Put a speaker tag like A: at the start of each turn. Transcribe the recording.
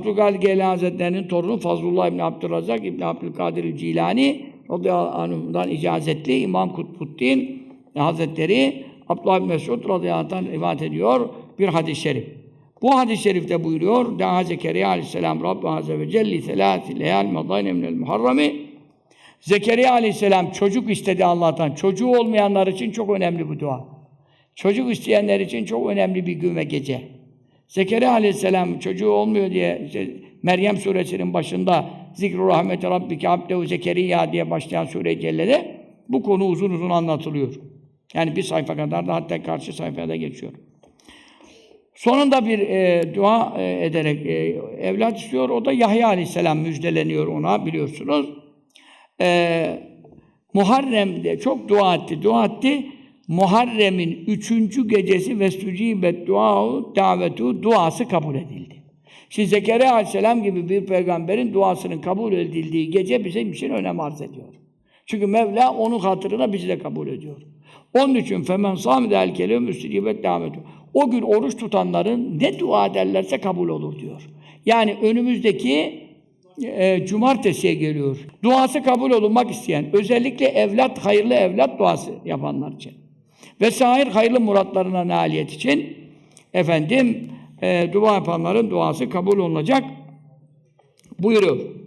A: Abdülkadir Geylani Hazretleri'nin torunu Fazlullah İbni Abdülrazak İbni Abdülkadir Cilani radıyallahu anh'dan icazetli İmam Kutbuddin Hazretleri Abdullah bin Mesud radıyallahu anh rivayet ediyor bir hadis-i şerif. Bu hadis-i şerifte buyuruyor Daha Zekeriya aleyhisselam Rabbi Azze ve Celli selâti leyal medayne minel muharrami Zekeriya aleyhisselam çocuk istedi Allah'tan. Çocuğu olmayanlar için çok önemli bu dua. Çocuk isteyenler için çok önemli bir gün ve gece. Zekeriya aleyhisselam çocuğu olmuyor diye işte Meryem suresinin başında Zikru rahmeti rabbike abdehu Zekeriya diye başlayan sure-i cellede bu konu uzun uzun anlatılıyor. Yani bir sayfa kadar da hatta karşı sayfaya da geçiyor. Sonunda bir e, dua e, ederek e, evlat istiyor. O da Yahya aleyhisselam müjdeleniyor ona biliyorsunuz. E, Muharrem'de çok dua etti. Dua etti. Muharrem'in üçüncü gecesi ve sücibet duau davetu duası kabul edildi. Şimdi Zekeriya Aleyhisselam gibi bir peygamberin duasının kabul edildiği gece bizim için önem arz ediyor. Çünkü Mevla onun hatırına bizi de kabul ediyor. Onun için femen sâmide el kelim müstecibet davetu. O gün oruç tutanların ne dua ederlerse kabul olur diyor. Yani önümüzdeki e, cumartesiye geliyor. Duası kabul olunmak isteyen, özellikle evlat, hayırlı evlat duası yapanlar için. Ve sahir hayırlı muratlarına nailiyet için efendim e, dua yapanların duası kabul olunacak buyuruyor.